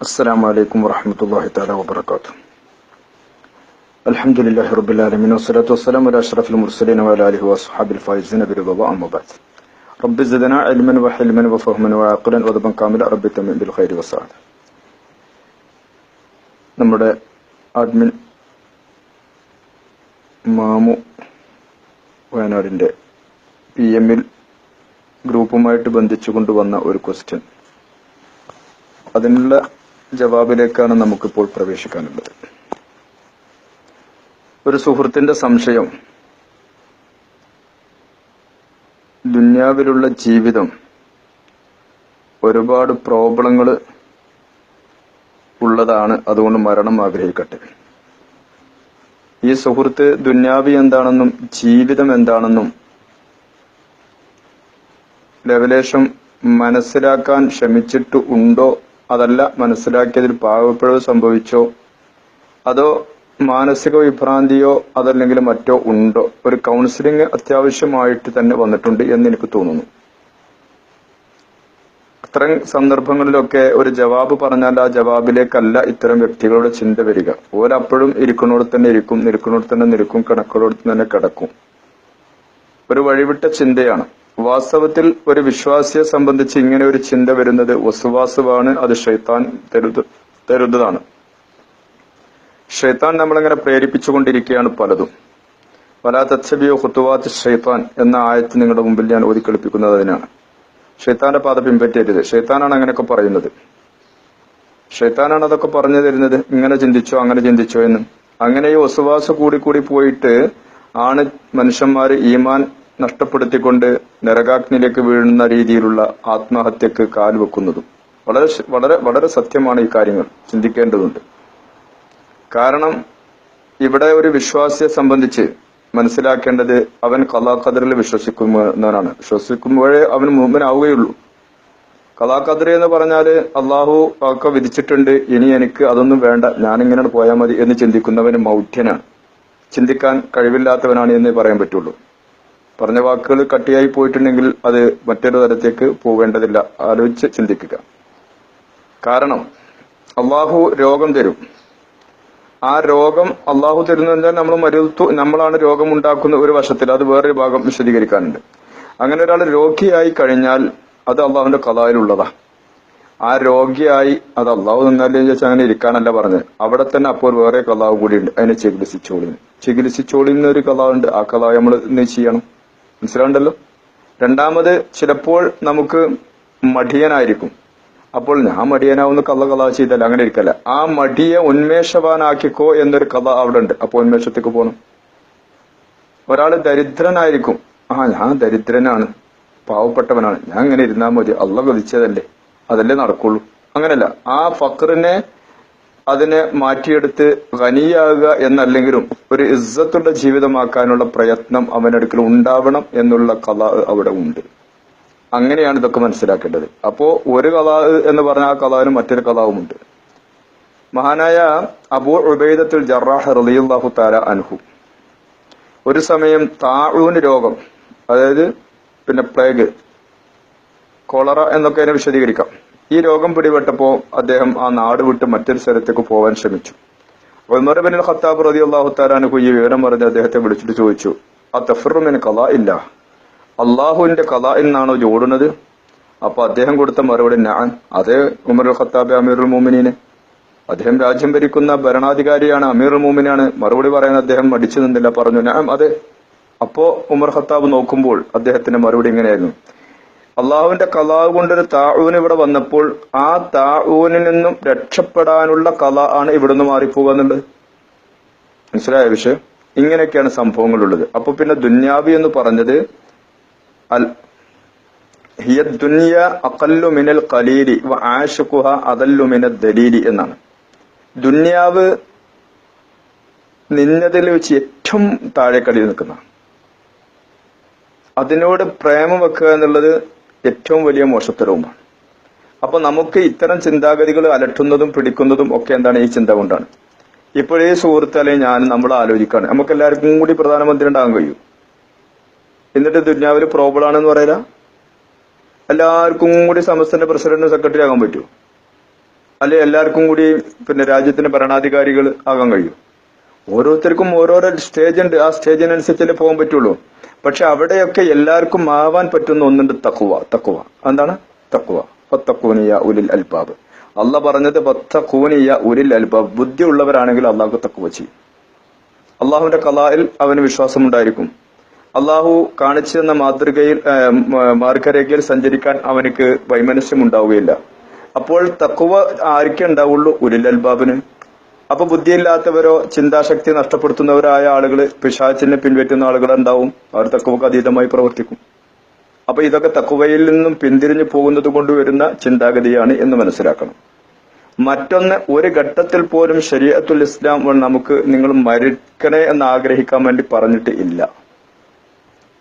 السلام عليكم ورحمة الله تعالى وبركاته الحمد لله رب العالمين والصلاة والسلام على أشرف المرسلين وعلى آله وأصحاب الفائزين برضا الله أما بعد رب زدنا علما وحلما وفهما وعقلا وذبا كاملا رب تمن بالخير والسعادة നമ്മുടെ അഡ്മിൻ മാമു വയനാടിൻ്റെ പി എമ്മിൽ ഗ്രൂപ്പുമായിട്ട് ബന്ധിച്ചു കൊണ്ടുവന്ന ഒരു ക്വസ്റ്റ്യൻ അതിനുള്ള ജവാബിലേക്കാണ് നമുക്കിപ്പോൾ പ്രവേശിക്കാനുള്ളത്. ഒരു സുഹൃത്തിന്റെ സംശയം. ദുന്യാവിലുള്ള ജീവിതം ഒരുപാട് പ്രോബ്ലങ്ങൾ ഉള്ളതാണ് അതുകൊണ്ട് മരണം ആഗ്രഹിക്കട്ടെ. ഈ സുഹൃത്ത് ദുന്യാവി എന്താണെന്നും ജീവിതം എന്താണെന്നും ലവലേശം മനസ്സിലാക്കാൻ ശ്രമിച്ചിട്ട് ഉണ്ടോ അതല്ല മനസ്സിലാക്കിയതിൽ പാകപ്പിഴവ് സംഭവിച്ചോ? അതോ മാനസിക വിഭ്രാന്തിയോ അതല്ലെങ്കിൽ മറ്റോ ഉണ്ടോ? ഒരു കൗൺസിലിംഗ് അത്യാവശ്യമായിട്ട് തന്നെ വന്നിട്ടുണ്ട് എന്ന് എനിക്ക് തോന്നുന്നു. അത്തരം സന്ദർഭങ്ങളിലൊക്കെ ഒരു ജവാബ് പറഞ്ഞാൽ ആ ജവാബിലേക്കല്ല ഇത്തരം വ്യക്തികളുടെ ചിന്ത വരിക. ഓരപ്പോഴും ഇരിക്കുന്നോട് തന്നെ ഇരിക്കും നിൽക്കുന്നോട് തന്നെ നിൽക്കും കിടക്കുന്നോട് തന്നെ കിടക്കും. ഒരു വഴിവിട്ട ചിന്തയാണ്. വാസ്തവത്തിൽ ഒരു വിശ്വാസിയെ സംബന്ധിച്ച് ഇങ്ങനെ ഒരു ചിന്ത വരുന്നത് വസുവാസുവാണ്. അത് ഷെയ്ത്താൻ തരുത് തരുന്നതാണ്. ഷെയ്ത്താൻ നമ്മളിങ്ങനെ പ്രേരിപ്പിച്ചുകൊണ്ടിരിക്കുകയാണ് പലതും. വലാ തച്ചബിയോ ഹുത്തുവാത്ത് ഷെയ്ത്താൻ എന്ന ആയത്ത് നിങ്ങളുടെ മുമ്പിൽ ഞാൻ ഓതിക്കളിപ്പിക്കുന്നത് അതിനാണ്. ഷെയ്ത്താന്റെ പാത പിൻപറ്റരുത് ഷെയ്ത്താനാണ് അങ്ങനെയൊക്കെ പറയുന്നത്. ഷെയ്ത്താനാണ് അതൊക്കെ പറഞ്ഞു തരുന്നത്. ഇങ്ങനെ ചിന്തിച്ചോ അങ്ങനെ ചിന്തിച്ചോ എന്ന്. അങ്ങനെ ഈ വസുവാസ് കൂടി കൂടി പോയിട്ട് ആണ് മനുഷ്യന്മാര് ഈമാൻ നഷ്ടപ്പെടുത്തിക്കൊണ്ട് നരകാഗ്നിയിലേക്ക് വീഴുന്ന രീതിയിലുള്ള ആത്മഹത്യക്ക് കാൽവെക്കുന്നതും വളരെ വളരെ വളരെ സത്യമാണ് ഈ കാര്യങ്ങൾ ചിന്തിക്കേണ്ടതുണ്ട്. കാരണം ഇവിടെ ഒരു വിശ്വാസിയെ സംബന്ധിച്ച് മനസ്സിലാക്കേണ്ടത് അവൻ കലാഖദറിൽ വിശ്വസിക്കുന്നവനാണ് വിശ്വസിക്കുമ്പോഴേ അവൻ മുമ്പനാവുകയുള്ളൂ കലാഖദർ എന്ന് പറഞ്ഞാൽ അള്ളാഹു ഒക്കെ വിധിച്ചിട്ടുണ്ട് ഇനി എനിക്ക് അതൊന്നും വേണ്ട ഞാനിങ്ങനെ പോയാൽ മതി എന്ന് ചിന്തിക്കുന്നവന് മൗഢ്യനാണ്. ചിന്തിക്കാൻ കഴിവില്ലാത്തവനാണ് എന്ന് പറയാൻ പറ്റുള്ളൂ. പറഞ്ഞ വാക്കുകൾ കട്ടിയായി പോയിട്ടുണ്ടെങ്കിൽ അത് മറ്റൊരു തരത്തേക്ക് പോവേണ്ടതില്ല ആലോചിച്ച് ചിന്തിക്കുക. കാരണം അള്ളാഹു രോഗം തരും. ആ രോഗം അള്ളാഹു തരുന്ന നമ്മൾ മരുത്തു നമ്മളാണ് രോഗം ഉണ്ടാക്കുന്ന ഒരു വശത്തിൽ അത് വേറൊരു ഭാഗം വിശദീകരിക്കാനുണ്ട്. അങ്ങനെ ഒരാൾ രോഗിയായി കഴിഞ്ഞാൽ അത് അള്ളാഹുവിന്റെ കലായിലുള്ളതാ. ആ രോഗിയായി അത് അള്ളാഹു നിന്നാലേ ചോദിച്ചാൽ അങ്ങനെ ഇരിക്കാനല്ല പറഞ്ഞത്. അവിടെ തന്നെ അപ്പോൾ വേറെ കഥാവ് കൂടിയുണ്ട്. അതിനെ ചികിത്സിച്ചോളിന് ചികിത്സിച്ചോളിന്ന് ഒരു കഥാവുണ്ട് ആ കഥാവ് നമ്മൾ ചെയ്യണം? മനസ്സിലാവുണ്ടല്ലോ രണ്ടാമത് ചിലപ്പോൾ നമുക്ക് മടിയനായിരിക്കും. അപ്പോൾ ഞാൻ മടിയനാവുന്ന കഥ കഥ ചെയ്തല്ല അങ്ങനെ ഇരിക്കല്ല. ആ മടിയെ ഉന്മേഷവാനാക്കിക്കോ എന്നൊരു കഥ അവിടെ ഉണ്ട്. അപ്പൊ ഉന്മേഷത്തേക്ക് പോകണം ഒരാൾ ദരിദ്രനായിരിക്കും. ആ ഞാൻ ദരിദ്രനാണ്. പാവപ്പെട്ടവനാണ്. ഞാൻ ഇങ്ങനെ ഇരുന്നാൽ മതി. അള്ള വിധിച്ചതല്ലേ? അതല്ലേ നടക്കുള്ളൂ. അങ്ങനല്ല. ആ ഫക്കറിനെ അതിനെ മാറ്റിയെടുത്ത് ഖനിയാകുക എന്നല്ലെങ്കിലും ഒരു ഇസ്സത്തുള്ള ജീവിതമാക്കാനുള്ള പ്രയത്നം അവനടുക്കൽ ഉണ്ടാവണം എന്നുള്ള കഥ അവിടെ ഉണ്ട്. അങ്ങനെയാണ് ഇതൊക്കെ മനസ്സിലാക്കേണ്ടത്. അപ്പോ ഒരു കഥ എന്ന് പറഞ്ഞ ആ കഥാവിന് മറ്റൊരു കഥാവുമുണ്ട് മഹാനായ അബൂ ഉബൈദത്തുൽ ജറാഹ് റലിയുല്ലാഹു താര അൻഹു. ഒരു സമയം താഴൂന് രോഗം അതായത് പിന്നെ പ്ലേഗ് കോളറ എന്നൊക്കെ അതിനെ വിശദീകരിക്കാം. ഈ രോഗം പിടിപെട്ടപ്പോ അദ്ദേഹം ആ നാട് വിട്ട് മറ്റൊരു സ്ഥലത്തേക്ക് പോകാൻ ശ്രമിച്ചു. ഉമർ ബിൻ ഖത്താബ് റതി അള്ളാഹു താലാനുഹു ഈ വിവരം പറഞ്ഞ് അദ്ദേഹത്തെ വിളിച്ചിട്ട് ചോദിച്ചു ആ തഫറുമിന് കഥ ഇല്ല അള്ളാഹുവിന്റെ കഥ എന്നാണോ ജോടുന്നത് അപ്പൊ അദ്ദേഹം കൊടുത്ത മറുപടി ഞാൻ അതെ ഉമർ ഖത്താബ് അമീറുൽ മോമിനീന് അദ്ദേഹം രാജ്യം ഭരിക്കുന്ന ഭരണാധികാരിയാണ് അമീറുൽ മോമിനാണ് മറുപടി പറയാൻ അദ്ദേഹം മടിച്ചു നിന്നില്ല പറഞ്ഞു ഞാൻ അതെ. അപ്പോ ഉമർ ഖത്താബ് നോക്കുമ്പോൾ അദ്ദേഹത്തിന്റെ മറുപടി ഇങ്ങനെയായിരുന്നു. അള്ളാഹുവിന്റെ കലാവ് കൊണ്ടൊരു താഴൂന് ഇവിടെ വന്നപ്പോൾ ആ താഴൂനിൽ നിന്നും രക്ഷപ്പെടാനുള്ള കല ആണ് ഇവിടുന്ന് മാറിപ്പോകുക എന്നുള്ളത്. മനസ്സിലായ വിഷയം? ഇങ്ങനെയൊക്കെയാണ് സംഭവങ്ങളുള്ളത്. അപ്പൊ പിന്നെ ദുന്യാവി എന്ന് പറഞ്ഞത് അൽ മിനൽ ആഷിഖുഹ അദല്ലു മിനൽ ദലീലി എന്നാണ്. ദുന്യാവ് നിന്നതിൽ വെച്ച് ഏറ്റവും താഴെക്കടിയിൽ നിൽക്കുന്ന അതിനോട് പ്രേമം വെക്കുക എന്നുള്ളത് ഏറ്റവും വലിയ മോശത്തരവുമാണ്. അപ്പൊ നമുക്ക് ഇത്തരം ചിന്താഗതികൾ അലട്ടുന്നതും പിടിക്കുന്നതും ഒക്കെ എന്താണ് ഈ ചിന്ത കൊണ്ടാണ്. ഇപ്പോഴേ സുഹൃത്ത് അല്ലെങ്കിൽ ഞാൻ നമ്മൾ ആലോചിക്കാണ് നമുക്ക് എല്ലാവർക്കും കൂടി പ്രധാനമന്ത്രി ഉണ്ടാകാൻ കഴിയും. എന്നിട്ട് ദുന്യാവിൽ ആണെന്ന് പറയില്ല എല്ലാവർക്കും കൂടി സമസ്തന്റെ പ്രസിഡന്റ് സെക്രട്ടറി ആകാൻ പറ്റുമോ? അല്ലെ എല്ലാവർക്കും കൂടി പിന്നെ രാജ്യത്തിന്റെ ഭരണാധികാരികൾ ആകാൻ കഴിയും? ഓരോരുത്തർക്കും ഓരോരോ സ്റ്റേജ് ഉണ്ട്. ആ സ്റ്റേജിനനുസരിച്ചല്ലേ പോകാൻ പറ്റുള്ളൂ. പക്ഷെ അവിടെയൊക്കെ എല്ലാവർക്കും ആവാൻ പറ്റുന്ന ഒന്നുണ്ട് തക്കുവ തക്കുവ എന്താണ് തക്കുവ പത്തക്കൂനിയ ഉലിൽ അൽബാബ്. അല്ല പറഞ്ഞത് പത്തക്കൂനിയ ഉലിൽ അൽബാബ്. ബുദ്ധി ഉള്ളവരാണെങ്കിൽ അള്ളാഹു തക്കുവ ചെയ്യും. അള്ളാഹുവിന്റെ കലായിൽ അവന് വിശ്വാസമുണ്ടായിരിക്കും. അള്ളാഹു കാണിച്ചു തന്ന മാതൃകയിൽ മാർഗരേഖയിൽ സഞ്ചരിക്കാൻ അവനക്ക് വൈമനസ്യം ഉണ്ടാവുകയില്ല അപ്പോൾ തക്കുവ ആർക്കേ ഉണ്ടാവുള്ളൂ? ഉലിൽ അൽബാബിന്. അപ്പൊ ബുദ്ധിയില്ലാത്തവരോ ചിന്താശക്തി നഷ്ടപ്പെടുത്തുന്നവരായ ആളുകൾ പിശാചിനെ പിൻവറ്റുന്ന ആളുകൾ ഉണ്ടാവും അവർ തക്കുവക്ക് അതീതമായി പ്രവർത്തിക്കും. അപ്പൊ ഇതൊക്കെ തക്കുവയിൽ നിന്നും പിന്തിരിഞ്ഞു പോകുന്നത് കൊണ്ട് വരുന്ന ചിന്താഗതിയാണ് എന്ന് മനസ്സിലാക്കണം. മറ്റൊന്ന് ഒരു ഘട്ടത്തിൽ പോലും ശരീഅത്തുൽ ഇസ്ലാം നമുക്ക് നിങ്ങൾ മരിക്കണേ എന്ന് ആഗ്രഹിക്കാൻ വേണ്ടി പറഞ്ഞിട്ട് ഇല്ല.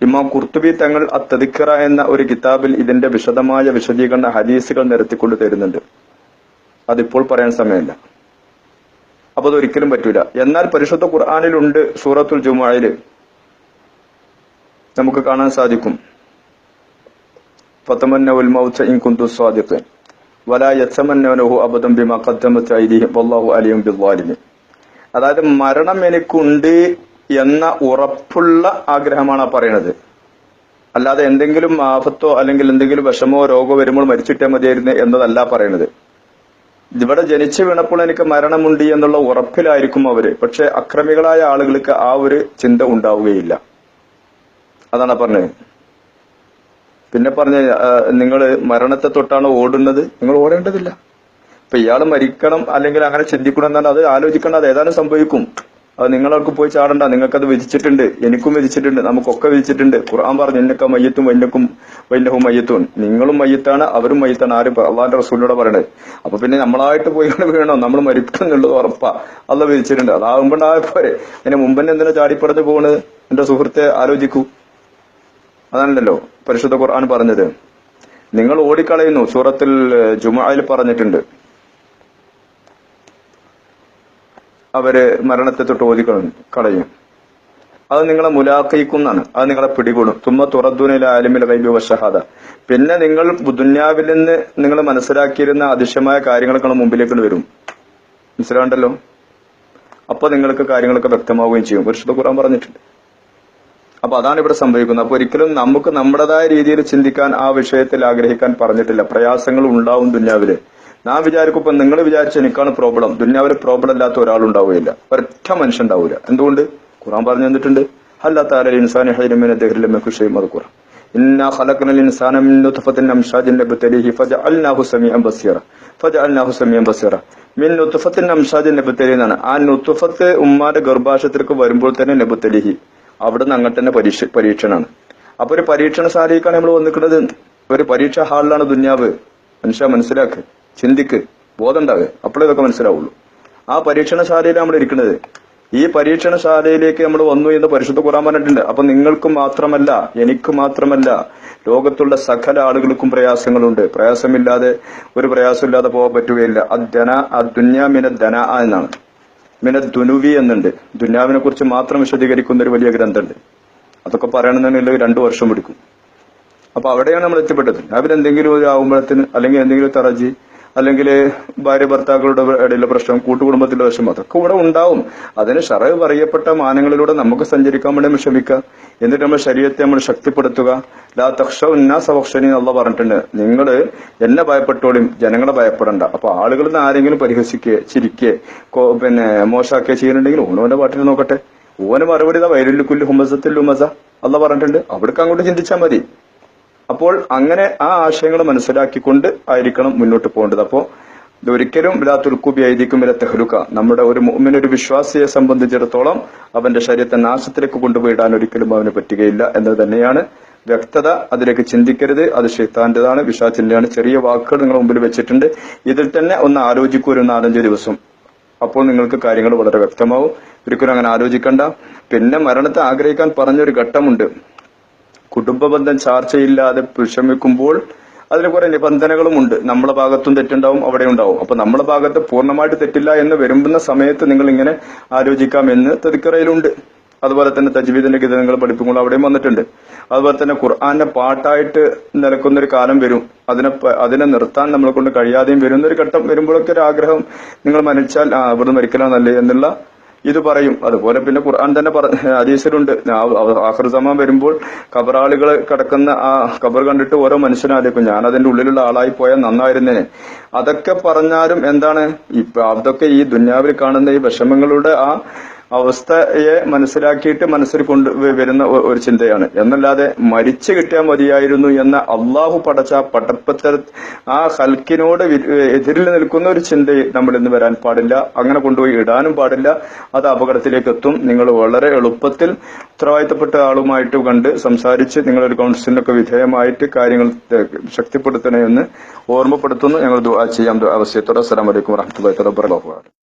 ഇമാം കുർത്തുബി തങ്ങൾ അത്തദിക്കറ എന്ന ഒരു കിതാബിൽ ഇതിന്റെ വിശദമായ വിശദീകരണ ഹദീസുകൾ നിരത്തിക്കൊണ്ട് തരുന്നുണ്ട്. അതിപ്പോൾ പറയാൻ സമയമില്ല. അപ്പൊ അത് ഒരിക്കലും പറ്റൂല. എന്നാൽ പരിശുദ്ധ ഖുർആാനിലുണ്ട് സൂറത്തുൽ ജുമായിൽ നമുക്ക് കാണാൻ സാധിക്കും. ഇൻ കുന്തു അതായത് മരണം എനിക്കുണ്ട് എന്ന ഉറപ്പുള്ള ആഗ്രഹമാണ് ആ പറയുന്നത് അല്ലാതെ എന്തെങ്കിലും ആപത്തോ അല്ലെങ്കിൽ എന്തെങ്കിലും വിഷമോ രോഗമോ വരുമ്പോൾ മരിച്ചിട്ടേ മതിയായിരുന്നു എന്നതല്ല പറയുന്നത് ഇവിടെ ജനിച്ചു വീണപ്പോൾ എനിക്ക് മരണമുണ്ട് എന്നുള്ള ഉറപ്പിലായിരിക്കും അവർ. പക്ഷെ അക്രമികളായ ആളുകൾക്ക് ആ ഒരു ചിന്ത ഉണ്ടാവുകയില്ല. അതാണ് പറഞ്ഞത്. പിന്നെ പറഞ്ഞ നിങ്ങൾ മരണത്തെ തൊട്ടാണ് ഓടുന്നത്. നിങ്ങൾ ഓടേണ്ടതില്ല. ഇപ്പൊ ഇയാൾ മരിക്കണം അല്ലെങ്കിൽ അങ്ങനെ ചിന്തിക്കണം എന്നാൽ അത് ആലോചിക്കണം അത് ഏതാനും സംഭവിക്കും. അത് നിങ്ങൾക്ക് പോയി ചാടണ്ട. നിങ്ങൾക്കത് വിധിച്ചിട്ടുണ്ട്. എനിക്കും വിധിച്ചിട്ടുണ്ട്. നമുക്കൊക്കെ വിധിച്ചിട്ടുണ്ട്. ഖുർആൻ പറഞ്ഞു എന്നൊക്കെ മയ്യത്തും എന്നക്കും വല്ലഹും മയ്യത്തും നിങ്ങളും മയ്യത്താണ് അവരും മയ്യത്താണ്. ആരും അള്ളാന്റെ റസൂലിനോട് പറയണത് അപ്പൊ പിന്നെ നമ്മളായിട്ട് പോയി വേണോ? നമ്മൾ മരിക്കണം എന്നുള്ളത് ഉറപ്പാ. അല്ല വിധിച്ചിട്ടുണ്ട്. അതാകുമ്പോണ്ടായ പോരെ. അതിന് മുമ്പന്നെ എന്തിനാ ചാടിപ്പറഞ്ഞു പോകുന്നത് എന്റെ സുഹൃത്തെ ആലോചിക്കൂ. അതാണല്ലോ പരിശുദ്ധ ഖുർആൻ പറഞ്ഞത്. നിങ്ങൾ ഓടിക്കളയുന്നു. സൂറത്തിൽ ജുമായിൽ പറഞ്ഞിട്ടുണ്ട്. അവർ മരണത്തെ തൊട്ട് ഓതി കളയും. അത് നിങ്ങളെ മുലാഖയിക്കുന്നാണ് അത് നിങ്ങളെ പിടികൂടും. തുമ്മ തുറദ്ദൂനില ആലിമിൽ വൈബി വശഹാദ പിന്നെ നിങ്ങൾ ദുന്യാവിൽ നിന്ന് നിങ്ങൾ മനസ്സിലാക്കിയിരുന്ന അതിശയമായ കാര്യങ്ങളൊക്കെ മുമ്പിലേക്ക് വരും. മനസ്സിലാണ്ടല്ലോ അപ്പൊ നിങ്ങൾക്ക് കാര്യങ്ങളൊക്കെ വ്യക്തമാവുകയും ചെയ്യും. പരിശുദ്ധ ഖുർആൻ പറഞ്ഞിട്ടുണ്ട്. അപ്പൊ അതാണ് ഇവിടെ സംഭവിക്കുന്നത്. അപ്പൊ ഒരിക്കലും നമുക്ക് നമ്മുടേതായ രീതിയിൽ ചിന്തിക്കാൻ ആ വിഷയത്തിൽ ആഗ്രഹിക്കാൻ പറഞ്ഞിട്ടില്ല. പ്രയാസങ്ങൾ ഉണ്ടാവും ദുന്യാവിൽ. ഞാൻ വിചാരിക്കും ഇപ്പൊ നിങ്ങൾ വിചാരിച്ച എനിക്കാണ് പ്രോബ്ലം ദുന്യാവിൽ പ്രോബ്ലം ഇല്ലാത്ത ഒരാളുണ്ടാവുകയില്ല. ഒരൊറ്റ മനുഷ്യൻ ഉണ്ടാവില്ല എന്തുകൊണ്ട്? ഖുറാൻ പറഞ്ഞു തന്നിട്ടുണ്ട്. അല്ലാത്ത ആരൽ അത് ഖുറാൻ ഇൻസാന ബസീറ. ഫജഅൽനാഹു സമീഅൻ ബസീറ. മിൻ നുത്ഫത്തിൻ അംഷാജിൻ നബ്തലി എന്നാണ്. ആ നുത്തുഫത്ത് ഉമ്മാന്റെ ഗർഭാശയത്തിലേക്ക് വരുമ്പോൾ തന്നെ നബുത്തലിഹി അവിടെ നിന്ന് അങ്ങോട്ട് തന്നെ പരീക്ഷ പരീക്ഷണാണ് അപ്പൊ ഒരു പരീക്ഷണശാലയ്ക്കാണ് നമ്മൾ വന്നിക്കുന്നത് ഒരു പരീക്ഷാ ഹാളിലാണ് ദുന്യാവ്. മനുഷ്യ മനസ്സിലാക്ക്. ചിന്തിക്ക് ബോധം ഉണ്ടാവുക അപ്പോഴേ ഇതൊക്കെ മനസ്സിലാവുള്ളൂ. ആ പരീക്ഷണശാലയിൽ നമ്മൾ ഇരിക്കുന്നത്. ഈ പരീക്ഷണശാലയിലേക്ക് നമ്മൾ വന്നു എന്ന് പരിശുദ്ധ കുറാൻ പറഞ്ഞിട്ടുണ്ട്. അപ്പൊ നിങ്ങൾക്ക് മാത്രമല്ല എനിക്ക് മാത്രമല്ല ലോകത്തുള്ള സകല ആളുകൾക്കും പ്രയാസങ്ങളുണ്ട്. പ്രയാസമില്ലാതെ ഒരു പ്രയാസമില്ലാതെ പോകാൻ പറ്റുകയില്ല. അദ്ദന അദ്ദുന്യ മിന ധന എന്നാണ്. മിന ദുനുവി എന്നുണ്ട്. ദുന്യാവിനെ കുറിച്ച് മാത്രം വിശദീകരിക്കുന്ന ഒരു വലിയ ഗ്രന്ഥമുണ്ട്. അതൊക്കെ പറയണമെന്നുണ്ടെങ്കിൽ രണ്ടു വർഷം എടുക്കും അപ്പൊ അവിടെയാണ് നമ്മൾ എത്തിപ്പെട്ടത്. അവരെന്തെങ്കിലും ഒരു ആകുമ്പോഴത്തിന് അല്ലെങ്കിൽ എന്തെങ്കിലും തറജി അല്ലെങ്കിൽ ഭാര്യ ഭർത്താക്കളുടെ ഇടയിലെ പ്രശ്നം കൂട്ടുകുടുംബത്തിലെ പ്രശ്നം അതൊക്കെ ഇവിടെ ഉണ്ടാവും. അതിന് ഷറവ് പറയപ്പെട്ട മാനങ്ങളിലൂടെ നമുക്ക് സഞ്ചരിക്കാൻ വേണ്ടി നമ്മൾ ശ്രമിക്കുക. എന്നിട്ട് നമ്മൾ ശരീരത്തെ നമ്മൾ ശക്തിപ്പെടുത്തുക. ലാ തക്ഷ ഉന്നാസ ഭക്ഷണി എന്നുള്ള പറഞ്ഞിട്ടുണ്ട്. നിങ്ങൾ എന്നെ ഭയപ്പെട്ടോളും ജനങ്ങളെ ഭയപ്പെടണ്ട. അപ്പൊ ആളുകളിൽ നിന്ന് ആരെങ്കിലും പരിഹസിക്കുക ചിരിക്കുക പിന്നെ മോശമാക്കുക ചെയ്യുന്നുണ്ടെങ്കിൽ ഓനോന്റെ പാട്ടിൽ നോക്കട്ടെ. ഓന് മറുപടി വൈരുല്ലുക്കുല്ലു ഹുമസത്തിൽ ഉമസ അല്ല പറഞ്ഞിട്ടുണ്ട്. അവിടേക്ക് അങ്ങോട്ട് ചിന്തിച്ചാൽ മതി. അപ്പോൾ അങ്ങനെ ആ ആശയങ്ങൾ മനസ്സിലാക്കിക്കൊണ്ട് ആയിരിക്കണം മുന്നോട്ട് പോകേണ്ടത്. അപ്പോ ഇതൊരിക്കലും തുൽക്കൂബി ഐതിക്കും വില തെഹ്ലുക്ക. നമ്മുടെ ഒരു ഒരു വിശ്വാസിയെ സംബന്ധിച്ചിടത്തോളം അവന്റെ ശരീരത്തെ നാശത്തിലേക്ക് കൊണ്ടുപോയിടാൻ ഒരിക്കലും അവന് പറ്റുകയില്ല എന്നത് തന്നെയാണ് വ്യക്തത. അതിലേക്ക് ചിന്തിക്കരുത്. അത് ഷെയ്ത്താന്റേതാണ് വിഷാച്ചിന്റെയാണ് ചെറിയ വാക്കുകൾ നിങ്ങൾ മുമ്പിൽ വെച്ചിട്ടുണ്ട്. ഇതിൽ തന്നെ ഒന്ന് ആലോചിക്കൂ ഒരു നാലഞ്ച് ദിവസം. അപ്പോൾ നിങ്ങൾക്ക് കാര്യങ്ങൾ വളരെ വ്യക്തമാവും. ഒരിക്കലും അങ്ങനെ ആലോചിക്കണ്ട. പിന്നെ മരണത്തെ ആഗ്രഹിക്കാൻ പറഞ്ഞൊരു ഘട്ടമുണ്ട്. കുടുംബ ബന്ധം ചാർച്ചയില്ലാതെ വിഷമിക്കുമ്പോൾ അതിന് കുറെ നിബന്ധനകളും ഉണ്ട്. നമ്മളെ ഭാഗത്തും തെറ്റുണ്ടാവും അവിടെ ഉണ്ടാവും. അപ്പൊ നമ്മളെ ഭാഗത്ത് പൂർണമായിട്ട് തെറ്റില്ല എന്ന് വരുമ്പുന്ന സമയത്ത് നിങ്ങൾ ഇങ്ങനെ ആലോചിക്കാം എന്ന് തെതിക്കറയിലുണ്ട്. അതുപോലെ തന്നെ തജ്വീദിന്റെ ഗീതങ്ങൾ പഠിപ്പിക്കുമ്പോൾ അവിടെയും വന്നിട്ടുണ്ട്. അതുപോലെ തന്നെ ഖുർആാന്റെ പാട്ടായിട്ട് നിലക്കുന്നൊരു കാലം വരും. അതിനെ അതിനെ നിർത്താൻ നമ്മളെ കൊണ്ട് കഴിയാതെയും വരും എന്നൊരു ഘട്ടം വരുമ്പോഴൊക്കെ ഒരു ആഗ്രഹം നിങ്ങൾ മരിച്ചാൽ ആ ഇവിടുന്ന് മരിക്കലാണ് നല്ലത് എന്നുള്ള ഇത് പറയും. അതുപോലെ പിന്നെ ഖുർആൻ തന്നെ പറ ഹദീസിലുണ്ട്. ആഖിർ സമാൻ വരുമ്പോൾ കബറാളികൾ കിടക്കുന്ന ആ കബർ കണ്ടിട്ട് ഓരോ മനുഷ്യനും ആലോചിക്കും ഞാൻ അതിന്റെ ഉള്ളിലുള്ള ആളായി പോയാൽ നന്നായിരുന്നേനെ. അതൊക്കെ പറഞ്ഞാലും എന്താണ്? ഇപ്പൊ അതൊക്കെ ഈ ദുന്യാവിൽ കാണുന്ന ഈ വിഷമങ്ങളുടെ ആ അവസ്ഥയെ മനസ്സിലാക്കിയിട്ട് മനസ്സിൽ കൊണ്ട് വരുന്ന ഒരു ചിന്തയാണ്. എന്നല്ലാതെ മരിച്ചു കിട്ടിയാൽ മതിയായിരുന്നു എന്ന അള്ളാഹു പടച്ച പടപ്പത്തര പടപ്പത്തെ ആ ഹൽക്കിനോട് എതിരിൽ നിൽക്കുന്ന ഒരു ചിന്ത നമ്മൾ ഇന്ന് വരാൻ പാടില്ല. അങ്ങനെ കൊണ്ടുപോയി ഇടാനും പാടില്ല. അത് അപകടത്തിലേക്ക് എത്തും. നിങ്ങൾ വളരെ എളുപ്പത്തിൽ ഉത്തരവാദിത്തപ്പെട്ട ആളുമായിട്ട് കണ്ട് സംസാരിച്ച് നിങ്ങളൊരു കൗൺസിലിനൊക്കെ വിധേയമായിട്ട് കാര്യങ്ങൾ ശക്തിപ്പെടുത്തണമെന്ന് ഓർമ്മപ്പെടുത്തുന്നു. ഞങ്ങൾ ചെയ്യാം. ദുആ വസിയത്തോടെ അസ്സലാമു അലൈക്കും വറഹ്മത്തുള്ളാഹി വബറകാതുഹു.